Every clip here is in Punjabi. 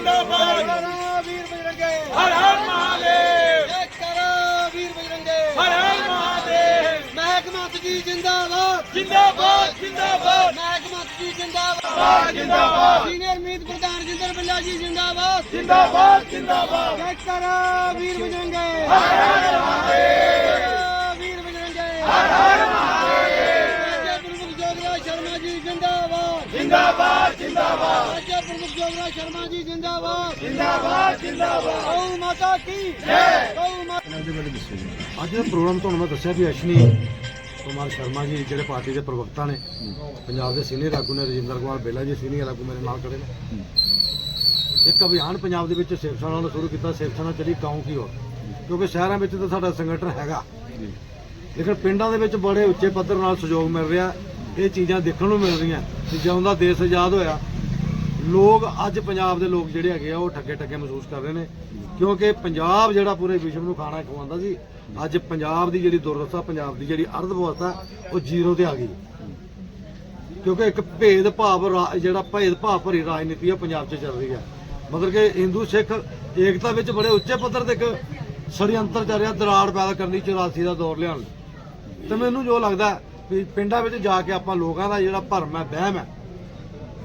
ਜਿੰਦਾਬਾਦ। ਵੀਰ ਬਜਰੰਗੇ। ਹਰ ਹਰ ਮਹਾਦੇਵ। ਜੈ ਕਰਾ ਵੀਰ ਬਜਰੰਗੇ। ਹਰ ਹਰ ਮਹਾਦੇਵ। ਮਹਿਕਮਤ ਜੀ ਜਿੰਦਾਬਾਦ। ਜਿੰਦਾਬਾਦ ਜਿੰਦਾਬਾਦ। ਮਹਿਕਮਤ ਜੀ ਜਿੰਦਾਬਾਦ। ਜਿੰਦਾਬਾਦ ਸੀਨੀਅਰ ਮੀਤ ਪ੍ਰਧਾਨ ਜਿੰਦਰ ਬੱਲਾ ਜੀ ਜਿੰਦਾਬਾਦ। ਜਿੰਦਾਬਾਦ ਜਿੰਦਾਬਾਦ। ਜੈ ਕਰਾ ਵੀਰ ਬਜਰੰਗੇ। ਹਰ ਹਰ ਮਹਾਦੇਵ। ਵੀਰ ਬਜਰੰਗੇ। ਹਰ ਹਰ ਮਹਾਦੇਵ ਜਿੰਦਾਬਾਦ ਜਿੰਦਾਬਾਦ। ਰਾਜਾ ਪ੍ਰਮੁਖ ਜੋਗਰਾਜ ਸ਼ਰਮਾ ਜੀ ਜਿੰਦਾਬਾਦ। ਜਿੰਦਾਬਾਦ ਜਿੰਦਾਬਾਦ। ਗਊ ਮਾਤਾ ਕੀ? ਜੈ। ਗਊ ਮਾਤਾ ਅੱਜ ਦਾ ਪ੍ਰੋਗਰਾਮ ਤੁਹਾਨੂੰ ਮੈਂ ਦੱਸਿਆ ਵੀ ਅਸ਼ਨੀ ਕੁਮਾਰ ਸ਼ਰਮਾ ਜੀ ਜਿਹੜੇ ਪਾਰਟੀ ਦੇ ਪ੍ਰਵਕਤਾ ਨੇ ਪੰਜਾਬ ਦੇ ਸੀਨੀਅਰ ਆਗੂ ਨੇ ਰਜਿੰਦਰ ਕੁਮਾਰ ਬੇਲਾ ਜੀ ਸੀਨੀਅਰ ਆਗੂ ਮੇਰੇ ਨਾਲ ਖੜੇ ਨੇ। ਇੱਕ ਅਭਿਆਨ ਪੰਜਾਬ ਦੇ ਵਿੱਚ ਸਿਵ ਸੈਨਾ ਨੂੰ ਸ਼ੁਰੂ ਕੀਤਾ ਸਿਵ ਸੈਨਾ ਚਲੀ ਗਾਉਂ ਕੀ ਹੋਰ? ਕਿਉਂਕਿ ਸ਼ਹਿਰਾਂ ਵਿੱਚ ਤਾਂ ਸਾਡਾ ਸੰਗਠਨ ਹੈਗਾ। ਲੇਕਿਨ ਪਿੰਡਾਂ ਦੇ ਵਿੱਚ ਬੜੇ ਉੱਚੇ ਪੱਧਰ ਨਾਲ ਸਹਿਯੋਗ ਮਿਲ ਰਿਹਾ। ਇਹ ਚੀਜ਼ਾਂ ਦੇਖਣ ਨੂੰ ਮਿਲ ਰਹੀਆਂ ਕਿ ਜਦੋਂ ਦਾ ਦੇਸ਼ ਆਜ਼ਾਦ ਹੋਇਆ, ਲੋਕ ਅੱਜ ਪੰਜਾਬ ਦੇ ਲੋਕ ਜਿਹੜੇ ਹੈਗੇ ਆ, ਉਹ ਠੱਗੇ ਠੱਗੇ ਮਹਿਸੂਸ ਕਰ ਰਹੇ ਨੇ। ਕਿਉਂਕਿ ਪੰਜਾਬ ਜਿਹੜਾ ਪੂਰੇ ਵਿਸ਼ਵ ਨੂੰ ਖਾਣਾ ਖਵਾਉਂਦਾ ਸੀ, ਅੱਜ ਪੰਜਾਬ ਦੀ ਜਿਹੜੀ ਦੁਰਦਸ਼ਾ ਪੰਜਾਬ ਦੀ ਜਿਹੜੀ ਅਰਧ ਵਿਵਸਥਾ, ਉਹ ਜ਼ੀਰੋ ਤੇ ਆ ਗਈ। ਕਿਉਂਕਿ ਇੱਕ ਭੇਦ ਭਾਵ ਰਾ- ਜਿਹੜਾ ਭੇਦ ਭਾਵ ਭਰੀ ਰਾਜਨੀਤੀ ਆ ਪੰਜਾਬ 'ਚ ਚੱਲ ਰਹੀ ਹੈ ਮਤਲਬ ਕਿ ਹਿੰਦੂ ਸਿੱਖ ਏਕਤਾ ਵਿੱਚ ਬੜੇ ਉੱਚੇ ਪੱਧਰ ਤੇ ਇੱਕ ષਡਯੰਤਰ ਚੱਲ ਰਿਹਾ ਦਰਾੜ ਪੈਦਾ ਕਰਨ ਦੀ 84 ਦਾ ਦੌਰ ਲਿਆਉਣ ਲਈ। ਤੇ ਮੈਨੂੰ ਜੋ ਲੱਗਦਾ ਵੀ ਪਿੰਡਾਂ ਵਿੱਚ ਜਾ ਕੇ ਆਪਾਂ ਲੋਕਾਂ ਦਾ ਜਿਹੜਾ ਭਰਮ ਹੈ ਵਹਿਮ ਹੈ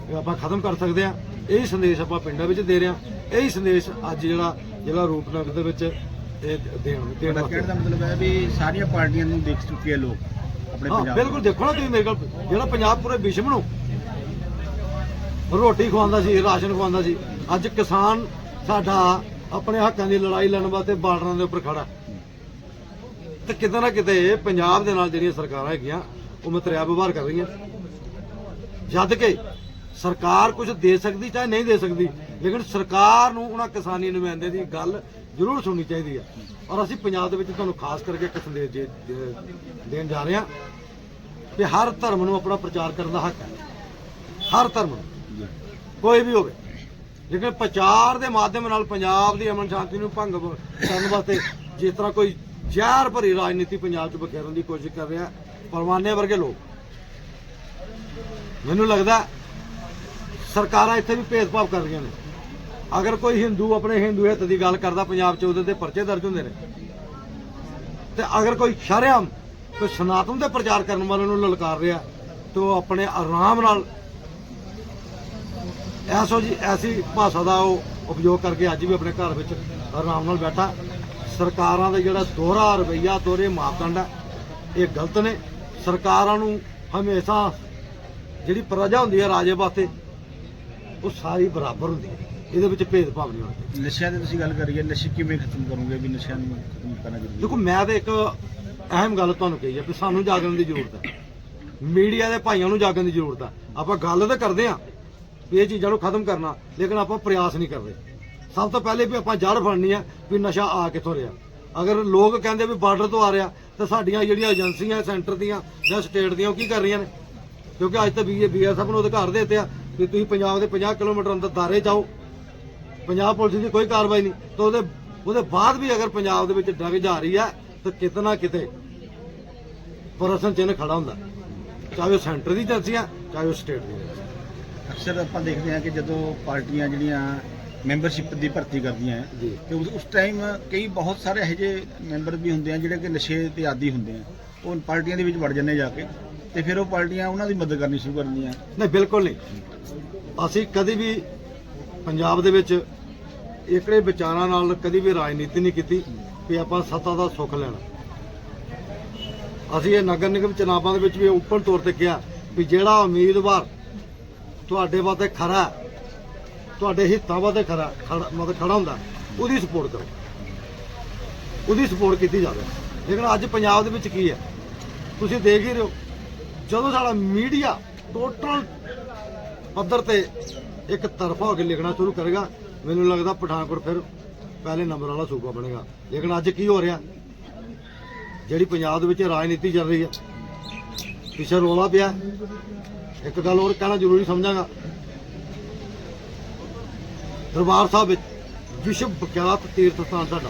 ਇਹ ਆਪਾਂ ਖਤਮ ਕਰ ਸਕਦੇ ਹਾਂ। ਇਹੀ ਸੰਦੇਸ਼ ਆਪਾਂ ਪਿੰਡਾਂ ਵਿੱਚ ਦੇ ਰਹੇ ਹਾਂ। ਇਹੀ ਸੰਦੇਸ਼ ਅੱਜ ਜਿਹੜਾ ਜਿਹੜਾ ਰੂਪਨਗਰ ਦੇ ਵਿੱਚ ਇਹ ਦੇਣ ਦੇਣ ਕਹਿਣ ਦਾ ਮਤਲਬ ਹੈ ਵੀ ਸਾਰੀਆਂ ਪਾਰਟੀਆਂ ਨੂੰ ਦੇਖ ਚੁੱਕੇ ਆ ਲੋਕ ਆਪਣੇ ਹਾਂ ਪੰਜਾਬ ਬਿਲਕੁਲ ਦੇਖੋ ਨਾ ਤੁਸੀਂ ਮੇਰੇ ਕੋਲ ਜਿਹੜਾ ਪੰਜਾਬ ਪੂਰੇ ਵਿਸ਼ਵ ਨੂੰ ਰੋਟੀ ਖਵਾਉਂਦਾ ਸੀ ਰਾਸ਼ਨ ਖਵਾਉਂਦਾ ਸੀ ਅੱਜ ਕਿਸਾਨ ਸਾਡਾ ਆਪਣੇ ਹੱਕਾਂ ਦੀ ਲੜਾਈ ਲੜਨ ਵਾਸਤੇ ਬਾਰਡਰਾਂ ਦੇ ਉੱਪਰ ਖੜਾ। ਤੇ ਕਿਤੇ ਨਾ ਕਿਤੇ ਪੰਜਾਬ ਦੇ ਨਾਲ ਜਿਹੜੀਆਂ ਸਰਕਾਰਾਂ ਹੈਗੀਆਂ, ਉਹ ਮਤਰਿਆ ਵਿਵਹਾਰ ਕਰ ਰਹੀਆਂ। ਜਦ ਕਿ ਸਰਕਾਰ ਕੁਝ ਦੇ ਸਕਦੀ ਚਾਹੇ ਨਹੀਂ ਦੇ ਸਕਦੀ, ਲੇਕਿਨ ਸਰਕਾਰ ਨੂੰ ਉਹਨਾਂ ਕਿਸਾਨੀ ਨੁਮਾਇੰਦੇ ਦੀ ਗੱਲ ਜ਼ਰੂਰ ਸੁਣਨੀ ਚਾਹੀਦੀ ਹੈ ਔਰ ਅਸੀਂ ਪੰਜਾਬ ਦੇ ਵਿੱਚ ਤੁਹਾਨੂੰ ਖਾਸ ਕਰਕੇ ਇੱਕ ਸੰਦੇਸ਼ ਦੇ- ਦੇਣ ਜਾ ਰਹੇ ਹਾਂ ਕਿ ਹਰ ਧਰਮ ਨੂੰ ਆਪਣਾ ਪ੍ਰਚਾਰ ਕਰਨ ਦਾ ਹੱਕ ਹੈ। ਹਰ ਧਰਮ ਨੂੰ। ਕੋਈ ਵੀ ਹੋਵੇ। ਲੇਕਿਨ ਪ੍ਰਚਾਰ ਦੇ ਮਾਧਿਅਮ ਨਾਲ ਪੰਜਾਬ ਦੀ ਅਮਨ ਸ਼ਾਂਤੀ ਨੂੰ ਭੰਗ ਕਰਨ ਵਾਸਤੇ ਜਿਸ ਤਰ੍ਹਾਂ ਕੋਈ ਜ਼ਹਿਰ ਭਰੀ ਰਾਜਨੀਤੀ ਪੰਜਾਬ 'ਚ ਬਖੇਰਨ ਦੀ ਕੋਸ਼ਿਸ਼ ਕਰ ਰਿਹਾ, ਪਰਵਾਨੇ ਵਰਗੇ ਲੋਕ। ਮੈਨੂੰ ਲੱਗਦਾ ਸਰਕਾਰਾਂ ਇੱਥੇ ਵੀ ਭੇਦਭਾਵ ਕਰ ਰਹੀਆਂ ਨੇ। ਅਗਰ ਕੋਈ ਹਿੰਦੂ ਆਪਣੇ ਹਿੰਦੂ ਹਿੱਤ ਦੀ ਗੱਲ ਕਰਦਾ, ਪੰਜਾਬ 'ਚ ਉਹਦੇ ਤੇ ਪਰਚੇ ਦਰਜ ਹੁੰਦੇ ਨੇ। ਤੇ ਅਗਰ ਕੋਈ ਸ਼ਰਮ ਕੋਈ ਸਨਾਤਨ ਦੇ ਪ੍ਰਚਾਰ ਕਰਨ ਵਾਲੇ ਨੂੰ ਲਲਕਾਰ ਰਿਹਾ, ਤੇ ਉਹ ਆਪਣੇ ਆਰਾਮ ਨਾਲ ਐਸੋ ਜੀ, ਐਸੀ ਭਾਸ਼ਾ ਦਾ ਉਹ ਉਪਯੋਗ ਕਰਕੇ ਅੱਜ ਵੀ ਆਪਣੇ ਘਰ ਵਿੱਚ ਆਰਾਮ ਨਾਲ ਬੈਠਾ। ਸਰਕਾਰਾਂ ਦਾ ਜਿਹੜਾ ਦੋਹਰਾ ਰਵਈਆ ਦੋਹਰੇ ਮਾਪਦੰਡ ਹੈ ਇਹ ਗਲਤ ਨੇ। ਸਰਕਾਰਾਂ ਨੂੰ ਹਮੇਸ਼ਾ ਜਿਹੜੀ ਪ੍ਰਜਾ ਹੁੰਦੀ ਹੈ ਰਾਜੇ ਵਾਸਤੇ ਉਹ ਸਾਰੀ ਬਰਾਬਰ ਹੁੰਦੀ ਹੈ ਇਹਦੇ ਵਿੱਚ ਭੇਦਭਾਵ ਨਹੀਂ ਚਾਹੀਦਾ। ਨਸ਼ਿਆਂ ਦੀ ਤੁਸੀਂ ਗੱਲ ਕਰੀਏ ਨਸ਼ੇ ਕਿਵੇਂ ਖਤਮ ਕਰੋਗੇ ਵੀ ਨਸ਼ਿਆਂ ਨੂੰ ਖਤਮ ਕਰਨਾ ਜ਼ਰੂਰੀ ਦੇਖੋ ਮੈਂ ਤੇ ਇੱਕ ਅਹਿਮ ਗੱਲ ਤੁਹਾਨੂੰ ਕਹੀ ਹੈ ਕਿ ਸਾਨੂੰ ਜਾਗਣ ਦੀ ਜ਼ਰੂਰਤ ਹੈ ਮੀਡੀਆ ਦੇ ਭਾਈਆਂ ਨੂੰ ਜਾਗਣ ਦੀ ਜ਼ਰੂਰਤ ਹੈ ਆਪਾਂ ਗੱਲ ਤਾਂ ਕਰਦੇ ਆਂ ਵੀ ਇਹ ਚੀਜ਼ਾਂ ਨੂੰ ਖਤਮ ਕਰਨਾ ਲੇਕਿਨ ਆਪਾਂ ਪ੍ਰਯਾਸ ਨਹੀਂ ਕਰਦੇ। ਸਭ ਤੋਂ ਪਹਿਲੇ ਵੀ ਆਪਾਂ ਜੜ ਫੜਨੀ ਹੈ ਵੀ ਨਸ਼ਾ ਆ ਕਿੱਥੋਂ ਰਿਹਾ। ਅਗਰ ਲੋਕ ਕਹਿੰਦੇ ਵੀ ਬਾਰਡਰ ਤੋਂ ਆ ਰਿਹਾ, ਤਾਂ ਸਾਡੀਆਂ ਜਿਹੜੀਆਂ ਏਜੰਸੀਆਂ, ਸੈਂਟਰ ਦੀਆਂ ਜਾਂ ਸਟੇਟ ਦੀਆਂ, ਉਹ ਕੀ ਕਰ ਰਹੀਆਂ ਨੇ? ਕਿਉਂਕਿ ਅੱਜ ਤਾਂ ਬੀਏ ਬੀਐਸਐਫ ਨੂੰ ਅਧਿਕਾਰ ਦੇ ਦਿੱਤੇ ਆ ਕਿ ਤੁਸੀਂ ਪੰਜਾਬ ਦੇ 50 ਕਿਲੋਮੀਟਰ ਅੰਦਰ ਦਾਰੇ ਜਾਓ। ਪੰਜਾਬ ਪੁਲਿਸ ਦੀ ਕੋਈ ਕਾਰਵਾਈ ਨਹੀਂ। ਤਾਂ ਉਹਦੇ ਉਹਦੇ ਬਾਅਦ ਵੀ ਅਗਰ ਪੰਜਾਬ ਦੇ ਵਿੱਚ ਡਗ ਜਾ ਰਹੀ ਹੈ ਤਾਂ ਕਿਤੇ ਨਾ ਕਿਤੇ ਪ੍ਰਸ਼ਨ ਚਿੰਨ੍ਹ ਖੜਾ ਹੁੰਦਾ। ਚਾਹੇ ਉਹ ਸੈਂਟਰ ਦੀ ਏਜੰਸੀਆਂ, ਚਾਹੇ ਉਹ ਸਟੇਟ ਦੀ ਏਜੰਸੀਆਂ। ਅਕਸਰ ਆਪਾਂ ਦੇਖਦੇ ਹਾਂ ਕਿ ਜਦੋਂ ਪਾਰਟੀਆਂ ਜਿਹੜੀਆਂ ਮੈਂਬਰਸ਼ਿਪ ਦੀ ਭਰਤੀ ਕਰਦੀਆਂ ਹੈ। ਤੇ ਉਸ- ਟਾਈਮ ਕਈ ਬਹੁਤ ਸਾਰੇ ਇਹੋ ਜਿਹੇ ਮੈਂਬਰ ਵੀ ਹੁੰਦੇ ਆ ਜਿਹੜੇ ਕਿ ਨਸ਼ੇ ਤੇ ਆਦੀ ਹੁੰਦੇ ਆ। ਉਹ ਪਾਰਟੀਆਂ ਦੇ ਵਿੱਚ ਵੜ ਜਾਂਦੇ ਜਾ ਕੇ। ਤੇ ਫਿਰ ਉਹ ਪਾਰਟੀਆਂ ਉਹਨਾਂ ਦੀ ਮਦਦ ਕਰਨੀ ਸ਼ੁਰੂ ਕਰ ਦਿੰਦੀਆਂ। ਨਹੀਂ ਬਿਲਕੁਲ ਨਹੀਂ। ਅਸੀਂ ਕਦੀ ਵੀ ਪੰਜਾਬ ਦੇ ਵਿੱਚ ਇਕੜੇ ਵਿਚਾਰਾਂ ਨਾਲ ਕਦੀ ਵੀ ਰਾਜਨੀਤੀ ਨਹੀਂ ਕੀਤੀ ਵੀ ਆਪਾਂ ਸੱਤਾ ਦਾ ਸੁੱਖ ਲੈਣਾ। ਅਸੀਂ ਇਹ ਨਗਰ ਨਿਗਮ ਚੁਣਾਵਾਂ ਦੇ ਵਿੱਚ ਵੀ ਓਪਨ ਤੌਰ ਤੇ ਕਿਹਾ ਵੀ ਜਿਹੜਾ ਉਮੀਦਵਾਰ ਤੁਹਾਡੇ ਵਾਸਤੇ ਖਰਾ ਹੈ, ਤੁਹਾਡੇ ਹਿੱਤਾਂ ਵਾਸਤੇ ਖਰਾ ਖੜਾ- ਮਤਲਬ ਖੜਾ ਹੁੰਦਾ, ਉਹਦੀ ਸਪੋਰਟ ਕਰੋ। ਉਹਦੀ ਸਪੋਰਟ ਕੀਤੀ ਜਾਵੇ। ਲੇਕਿਨ ਅੱਜ ਪੰਜਾਬ ਦੇ ਵਿੱਚ ਕੀ ਹੈ? ਤੁਸੀਂ ਦੇਖ ਹੀ ਰਹੇ ਹੋ, ਜਦੋਂ ਸਾਡਾ ਮੀਡੀਆ ਟੋਟਲ ਪੱਧਰ ਤੇ ਇੱਕ ਤਰਫਾ ਹੋ ਕੇ ਲਿਖਣਾ ਸ਼ੁਰੂ ਕਰੇਗਾ, ਮੈਨੂੰ ਲੱਗਦਾ ਪਠਾਨਕੋਟ ਫਿਰ ਪਹਿਲੇ ਨੰਬਰ ਵਾਲਾ ਸੂਬਾ ਬਣੇਗਾ। ਲੇਕਿਨ ਅੱਜ ਕੀ ਹੋ ਰਿਹਾ? ਜਿਹੜੀ ਪੰਜਾਬ ਦੇ ਵਿੱਚ ਰਾਜਨੀਤੀ ਚੱਲ ਰਹੀ ਹੈ, ਪਿੱਛੇ ਰੋਲਾ ਪਿਆ। ਇੱਕ ਗੱਲ ਹੋਰ ਕਹਿਣਾ ਜ਼ਰੂਰੀ ਸਮਝਾਂਗਾ। ਦਰਬਾਰ ਸਾਹਿਬ ਵਿੱਚ ਵਿਸ਼ਵ ਵਿਖਿਆਤ ਤੀਰਥ ਸਥਾਨ ਸਾਡਾ,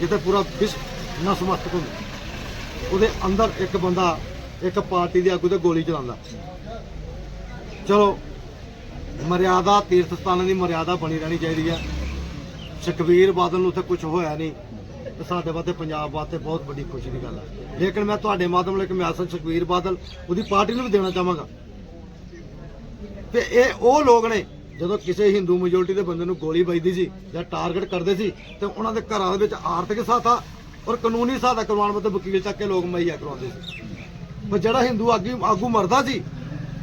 ਜਿੱਥੇ ਪੂਰਾ ਵਿਸ਼ਵ ਨਸਮਸਤਕ ਹੁੰਦਾ। ਉਹਦੇ ਅੰਦਰ ਇੱਕ ਬੰਦਾ, ਇੱਕ ਪਾਰਟੀ ਦੇ ਆਗੂ ਤੇ ਗੋਲੀ ਚਲਾਉਂਦਾ। ਚਲੋ, ਮਰਿਆਦਾ, ਤੀਰਥ ਸਥਾਨਾਂ ਦੀ ਮਰਿਆਦਾ ਬਣੀ ਰਹਿਣੀ ਚਾਹੀਦੀ ਹੈ। ਸੁਖਬੀਰ ਬਾਦਲ ਨੂੰ ਉੱਥੇ ਕੁਝ ਹੋਇਆ ਨਹੀਂ ਤੇ ਸਾਡੇ ਵਾਸਤੇ, ਪੰਜਾਬ ਵਾਸਤੇ ਬਹੁਤ ਵੱਡੀ ਖੁਸ਼ੀ ਦੀ ਗੱਲ ਹੈ। ਲੇਕਿਨ ਮੈਂ ਤੁਹਾਡੇ ਮਾਧਿਅਮ ਨਾਲ ਇੱਕ ਮੈਸੇਜ ਸੁਖਬੀਰ ਬਾਦਲ ਉਹਦੀ ਪਾਰਟੀ ਨੂੰ ਵੀ ਦੇਣਾ ਚਾਹਾਂਗਾ। ਤੇ ਇਹ ਉਹ ਲੋਕ ਨੇ ਜਦੋਂ ਕਿਸੇ ਹਿੰਦੂ ਮੈਜੋਰਟੀ ਦੇ ਬੰਦੇ ਨੂੰ ਗੋਲੀ ਵੱਜਦੀ ਸੀ ਜਾਂ ਟਾਰਗੇਟ ਕਰਦੇ ਸੀ, ਤੇ ਉਹਨਾਂ ਦੇ ਘਰਾਂ ਦੇ ਵਿੱਚ ਆਰਥਿਕ ਸਹਾਇਤਾ ਔਰ ਕਾਨੂੰਨੀ ਸਹਾਇਤਾ ਕਰਵਾਉਣ ਵਾਸਤੇ ਵਕੀਲ ਚੱਕ ਕੇ ਲੋਕ ਮੁਹੱਈਆ ਕਰਵਾਉਂਦੇ ਸੀ। ਪਰ ਜਿਹੜਾ ਹਿੰਦੂ ਆਗੂ ਆਗੂ ਮਰਦਾ ਸੀ,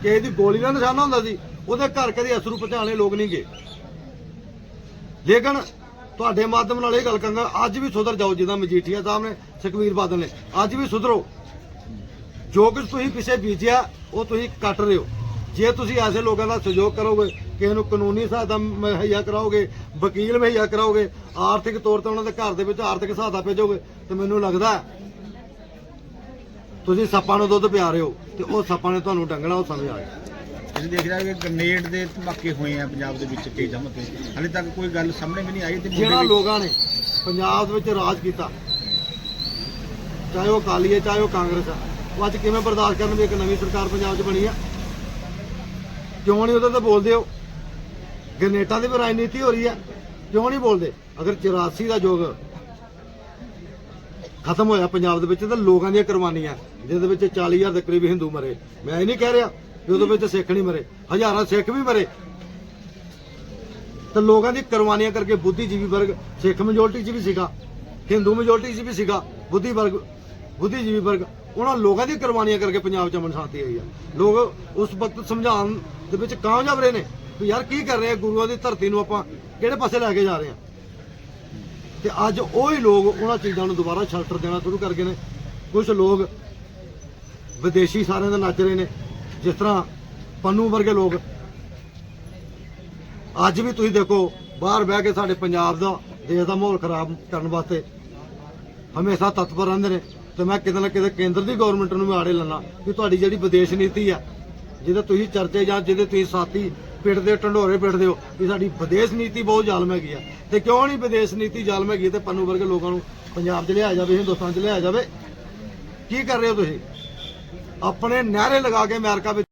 ਕਿਸੇ ਦੀ ਗੋਲੀ ਦਾ ਨਿਸ਼ਾਨਾ ਹੁੰਦਾ ਸੀ, ਉਹਦੇ ਘਰ ਕਦੇ ਅਸਰੂ ਪਹੁੰਚਾਣੇ ਲੋਕ ਨਹੀਂ ਗਏ। ਲੇਕਿਨ ਤੁਹਾਡੇ ਮਾਧਿਅਮ ਨਾਲ ਇਹ ਗੱਲ ਕਰਾਂਗਾ ਅੱਜ ਵੀ ਸੁਧਰ ਜਾਓ, ਜਿੱਦਾਂ ਮਜੀਠੀਆ ਸਾਹਿਬ ਨੇ, ਸੁਖਵੀਰ ਬਾਦਲ ਨੇ, ਅੱਜ ਵੀ ਸੁਧਰੋ। ਜੋ ਕੁਝ ਤੁਸੀਂ ਪਿੱਛੇ ਬੀਜਿਆ, ਉਹ ਤੁਸੀਂ ਕੱਟ ਰਹੇ ਹੋ। ਜੇ ਤੁਸੀਂ ਐਸੇ ਲੋਕਾਂ ਦਾ ਸਹਿਯੋਗ ਕਰੋਗੇ ਕਿਸੇ ਨੂੰ ਕਾਨੂੰਨੀ ਸਹਾਇਤਾ ਮੁਹੱਈਆ ਕਰਾਓਗੇ ਵਕੀਲ ਮੁਹੱਈਆ ਕਰਾਓਗੇ ਆਰਥਿਕ ਤੌਰ ਤੇ ਉਹਨਾਂ ਦੇ ਘਰ ਦੇ ਵਿੱਚ ਆਰਥਿਕ ਸਹਾਇਤਾ ਭੇਜੋਗੇ ਤੇ ਮੈਨੂੰ ਲੱਗਦਾ ਤੁਸੀਂ ਸੱਪਾਂ ਨੂੰ ਦੁੱਧ ਪਿਆ ਰਹੇ ਹੋ ਤੇ ਉਹ ਸੱਪਾਂ ਨੇ ਤੁਹਾਨੂੰ ਡੰਗਣਾ ਉਹ ਸਮਝ ਆ ਗਿਆ। ਅਸੀਂ ਦੇਖ ਰਹੇ ਹਾਂ ਕਿ ਗ੍ਰਨੇਡ ਦੇ ਧਮਾਕੇ ਹੋਏ ਆ ਪੰਜਾਬ ਦੇ ਵਿੱਚ ਕਈ ਤੇ ਹਾਲੇ ਤੱਕ ਕੋਈ ਗੱਲ ਸਾਹਮਣੇ ਵੀ ਨਹੀਂ ਆਈ ਤੇ ਜਿਹੜਾ ਲੋਕਾਂ ਨੇ ਪੰਜਾਬ ਦੇ ਵਿੱਚ ਰਾਜ ਕੀਤਾ ਚਾਹੇ ਉਹ ਅਕਾਲੀ ਹੈ ਚਾਹੇ ਉਹ ਕਾਂਗਰਸ ਹੈ ਉਹ ਅੱਜ ਕਿਵੇਂ ਬਰਦਾਸ਼ਤ ਕਰਨ ਵੀ ਇੱਕ ਨਵੀਂ ਸਰਕਾਰ ਪੰਜਾਬ 'ਚ ਬਣੀ ਆ? ਕਿਉਂ ਨਹੀਂ ਉਹਦੇ ਤੇ ਬੋਲਦੇ ਹੋ? ਗਰਨੇਟਾਂ ਦੀ ਵੀ ਰਾਜਨੀਤੀ ਹੋ ਰਹੀ ਹੈ ਕਿਉਂ ਨਹੀਂ ਬੋਲਦੇ? ਅਗਰ 84 ਦਾ ਯੁੱਗ ਖਤਮ ਹੋਇਆ ਪੰਜਾਬ ਦੇ ਵਿੱਚ, ਤਾਂ ਲੋਕਾਂ ਦੀਆਂ ਕੁਰਬਾਨੀਆਂ, ਜਿਹਦੇ ਵਿੱਚ 40000 ਦੇ ਕਰੀਬ ਹਿੰਦੂ ਮਰੇ। ਮੈਂ ਇਹ ਨਹੀਂ ਕਹਿ ਰਿਹਾ ਕਿ ਉਹਦੇ ਵਿੱਚ ਸਿੱਖ ਨਹੀਂ ਮਰੇ। ਹਜ਼ਾਰਾਂ ਸਿੱਖ ਵੀ ਮਰੇ। ਤਾਂ ਲੋਕਾਂ ਦੀ ਕੁਰਬਾਨੀਆਂ ਕਰਕੇ ਬੁੱਧੀਜੀਵੀ ਵਰਗ, ਸਿੱਖ ਮੈਜੋਰਟੀ 'ਚ ਵੀ ਸੀਗਾ, ਹਿੰਦੂ ਮੈਜੋਰਟੀ 'ਚ ਵੀ ਸੀਗਾ, ਬੁੱਧੀ ਵਰਗ, ਬੁੱਧੀਜੀਵੀ ਵਰਗ, ਉਹਨਾਂ ਲੋਕਾਂ ਦੀ ਕੁਰਬਾਨੀਆਂ ਕਰਕੇ ਪੰਜਾਬ 'ਚ ਅਮਨ ਸ਼ਾਂਤੀ ਆਈ ਆ। ਲੋਕ ਉਸ ਵਕਤ ਸਮਝਾਉਣ ਦੇ ਵਿੱਚ ਕਾਮਯਾਬ ਰਹੇ ਨੇ। ਕਿ ਯਾਰ ਕੀ ਕਰ ਰਹੇ ਆ? ਗੁਰੂਆਂ ਦੀ ਧਰਤੀ ਨੂੰ ਆਪਾਂ ਕਿਹੜੇ ਪਾਸੇ ਲੈ ਕੇ ਜਾ ਰਹੇ ਆ? ਤੇ ਅੱਜ ਉਹ ਹੀ ਲੋਕ ਉਹਨਾਂ ਚੀਜ਼ਾਂ ਨੂੰ ਦੁਬਾਰਾ ਸ਼ੈਲਟਰ ਦੇਣਾ ਸ਼ੁਰੂ ਕਰ ਗਏ ਨੇ। ਕੁਝ ਲੋਕ ਵਿਦੇਸ਼ੀ ਸਾਰਿਆਂ ਦਾ ਨੱਚ ਰਹੇ ਨੇ। ਜਿਸ ਤਰ੍ਹਾਂ ਪੰਨੂ ਵਰਗੇ ਲੋਕ। ਅੱਜ ਵੀ ਤੁਸੀਂ ਦੇਖੋ, ਬਾਹਰ ਬਹਿ ਕੇ ਸਾਡੇ ਪੰਜਾਬ ਦਾ, ਦੇਸ਼ ਦਾ ਮਾਹੌਲ ਖਰਾਬ ਕਰਨ ਵਾਸਤੇ ਹਮੇਸ਼ਾ ਤਤਪਰ ਰਹਿੰਦੇ ਨੇ। ਤੇ ਮੈਂ ਕਿਤੇ ਨਾ ਕਿਤੇ ਕੇਂਦਰ ਦੀ ਗਵਰਨਮੈਂਟ ਨੂੰ ਵੀ ਆੜੇ ਲੈਣਾ ਕਿ ਤੁਹਾਡੀ ਜਿਹੜੀ ਵਿਦੇਸ਼ ਨੀਤੀ ਆ, ਜਿਹਦੇ ਤੁਸੀਂ ਚਰਚੇ ਜਾਂ ਜਿਹਦੇ ਤੁਸੀਂ ਸਾਥੀ ਪਿੱਟਦੇ ਢੰਡੋਰੇ ਪਿੱਟਦੇ ਹੋ, ਵੀ ਸਾਡੀ ਵਿਦੇਸ਼ ਨੀਤੀ ਬਹੁਤ ਜ਼ਾਲਮ ਹੈਗੀ ਆ। ਤੇ ਕਿਉਂ ਨਹੀਂ ਵਿਦੇਸ਼ ਨੀਤੀ ਜ਼ਾਲਮ ਹੈਗੀ ਤੇ ਪੰਨੂ ਵਰਗੇ ਲੋਕਾਂ ਨੂੰ ਪੰਜਾਬ 'ਚ ਲਿਆਇਆ ਜਾਵੇ, ਹਿੰਦੁਸਤਾਨ 'ਚ ਲਿਆਇਆ ਜਾਵੇ? ਕੀ ਕਰ ਰਹੇ ਹੋ ਤੁਸੀਂ? ਆਪਣੇ ਨਹਿਰੇ ਲਗਾ ਕੇ ਅਮਰੀਕਾ ਵਿੱਚ